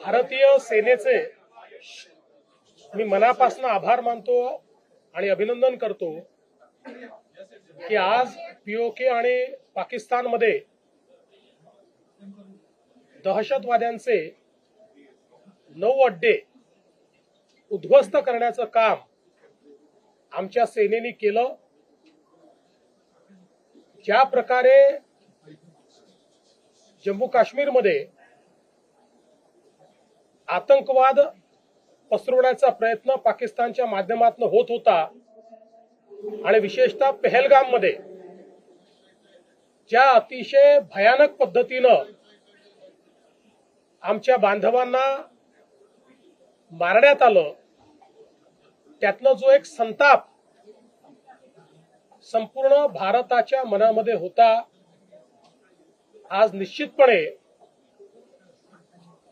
भारतीय सेनेचे मी मनापासून आभार मानतो आणि अभिनंदन करतो की आज पीओके आणि पाकिस्तानमध्ये दहशतवाद्यांचे नऊ अड्डे उद्ध्वस्त करण्याचं काम आमच्या सेनेने केलं. ज्या प्रकारे जम्मू काश्मीरमध्ये आतंकवाद पसरवण्याचा प्रयत्न पाकिस्तानच्या माध्यमातून होत होता. आणि विशेषतः पहलगाममध्ये ज्या अतिशय भयानक पद्धतीनं आमच्या बांधवांना मारण्यात आलं त्यातनं जो एक संताप संपूर्ण भारताच्या मनामध्ये होता आज निश्चितपणे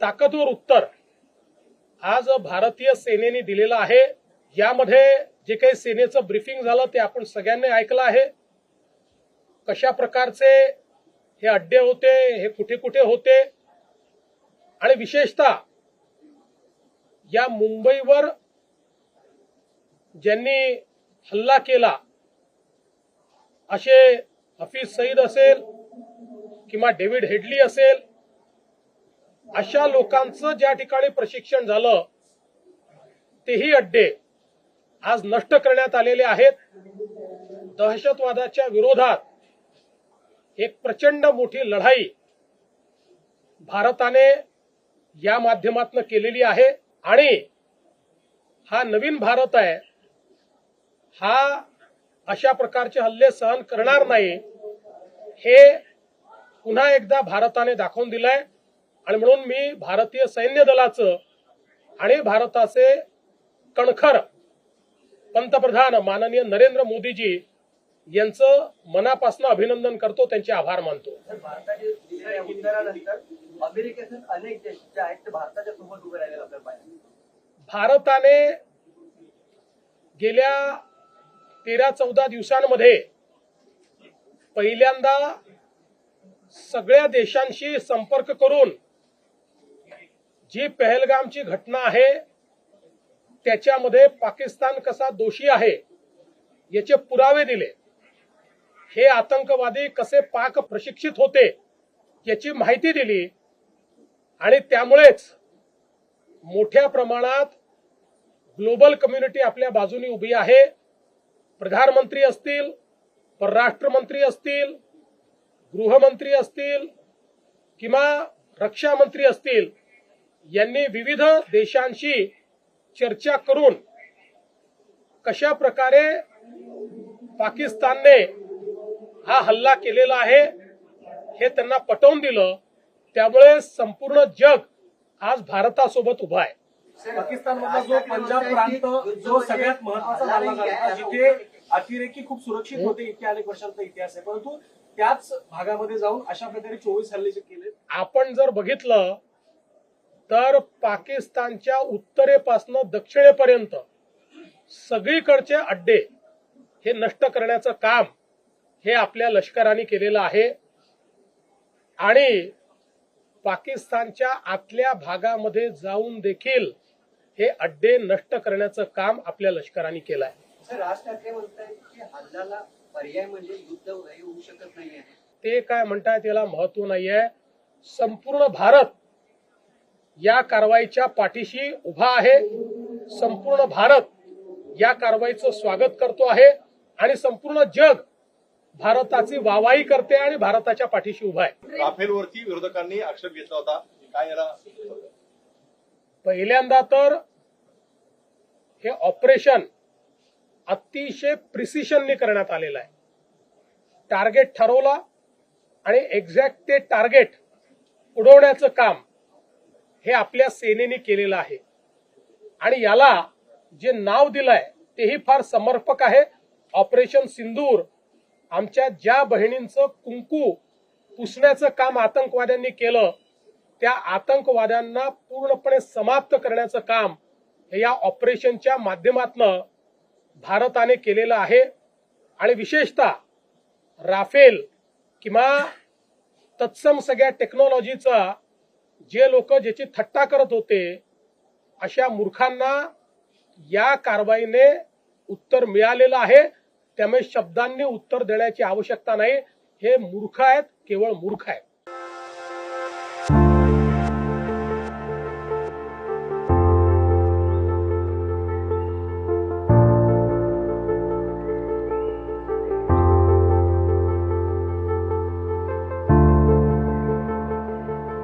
ताकदवर उत्तर. आज भारतीय सेनेने दिलेलं आहे. यामध्ये जे काही सेनेचं ब्रिफिंग झालं ते आपण सगळ्यांनी ऐकलं आहे. कशा प्रकारचे हे अड्डे होते हे कुठे कुठे होते? आणि विशेषतः या मुंबईवर ज्यांनी हल्ला केला असे हफीज सईद असेल किंवा डेव्हिड हेडली असेल अशा लोकांचं ज्या ठिकाणी प्रशिक्षण झालं तेही अड्डे आज नष्ट करण्यात आलेले आहेत. दहशतवादाच्या विरोधात एक प्रचंड मोठी लढाई भारताने या माध्यमातून केलेली आहे. आणि हा नवीन भारत आहे हा अशा प्रकारचे हल्ले सहन करणार नाही हे पुन्हा एकदा भारताने दाखवून दिलंय. आणि म्हणून मी भारतीय सैन्य दलाचं आणि भारताचे कणखर पंतप्रधान माननीय नरेंद्र मोदीजी यांचं मनापासून अभिनंदन करतो त्यांचे आभार मानतो. भारताने गेल्या तेरा चौदा दिवसांमध्ये पहिल्यांदा सगळ्या देशांशी संपर्क करून जी पहलगामची घटना आहे त्याच्यामध्ये पाकिस्तान कसा दोषी आहे याचे पुरावे दिले. हे आतंकवादी कसे पाक प्रशिक्षित होते याची माहिती दिली. आणि त्यामुळेच मोठ्या प्रमाणात ग्लोबल कम्युनिटी आपल्या बाजूने उभी आहे. प्रधानमंत्री असतील परराष्ट्र मंत्री असतील गृहमंत्री असतील किंवा रक्षा मंत्री असतील यांनी विविध देशांशी चर्चा करून कशा प्रकारे पाकिस्तानने हा हल्ला केलेला आहे हे त्यांना पटवून दिलं त्यामुळे संपूर्ण जग आज भारतासोबत उभा आहे. पाकिस्तान मधला जो पंजाब प्रांत जो सगळ्यात महत्त्वाचा जातो जिथे अतिरेकी खूप सुरक्षित होते इतक्या अनेक वर्षांचा इतिहास आहे. परंतु त्याच भागामध्ये जाऊन अशा प्रकारे चोवीस हल्ले जे केले आपण जर बघितलं तर पाकिस्तानच्या उत्तरेपासून दक्षिणेपर्यंत. सगळीकडचे अड्डे हे नष्ट करण्याचं काम हे आपल्या लष्कराने केलेलं आहे. आणि पाकिस्तानच्या आतल्या भागामध्ये जाऊन देखील हे अड्डे नष्ट करण्याचं काम आपल्या लष्कराने केलं आहे राज ठाकरे म्हणतायत की हल्ल्याला पर्याय म्हणजे युद्ध होऊ शकत नाहीये. ते काय म्हणतायत याला महत्त्व नाहीये. संपूर्ण भारत या कारवाईच्या पाठीशी उभा आहे. संपूर्ण भारत या कारवाईचं स्वागत करतो आहे आणि संपूर्ण जग भारताची वावाई करते आणि भारताच्या पाठीशी उभा आहे. राफेलवरती विरोधकांनी आक्षेप घेतला होता. काय याला पहिल्यांदा तर हे ऑपरेशन अतिशय प्रिसिशनने करण्यात आलेलं आहे. टार्गेट ठरवला आणि एक्झॅक्ट ते टार्गेट उडवण्याचं काम हे आपल्या सेनेने केलेलं आहे. आणि याला जे नाव दिलंय तेही फार समर्पक आहे. ऑपरेशन सिंदूर आमच्या ज्या बहिणींचं कुंकू पुसण्याचं काम आतंकवाद्यांनी केलं त्या आतंकवाद्यांना पूर्णपणे समाप्त करण्याचं काम हे या ऑपरेशनच्या माध्यमातनं भारताने केलेलं आहे. आणि विशेषतः राफेल किंवा तत्सम सगळ्या टेक्नॉलॉजीचा जे लोक ज्याची थट्टा करत होते अशा मूर्खांना या कारवाईने उत्तर मिळालेलं आहे. त्यामुळे शब्दांनी उत्तर देण्याची आवश्यकता नाही. हे मूर्ख आहेत केवळ मूर्ख आहेत.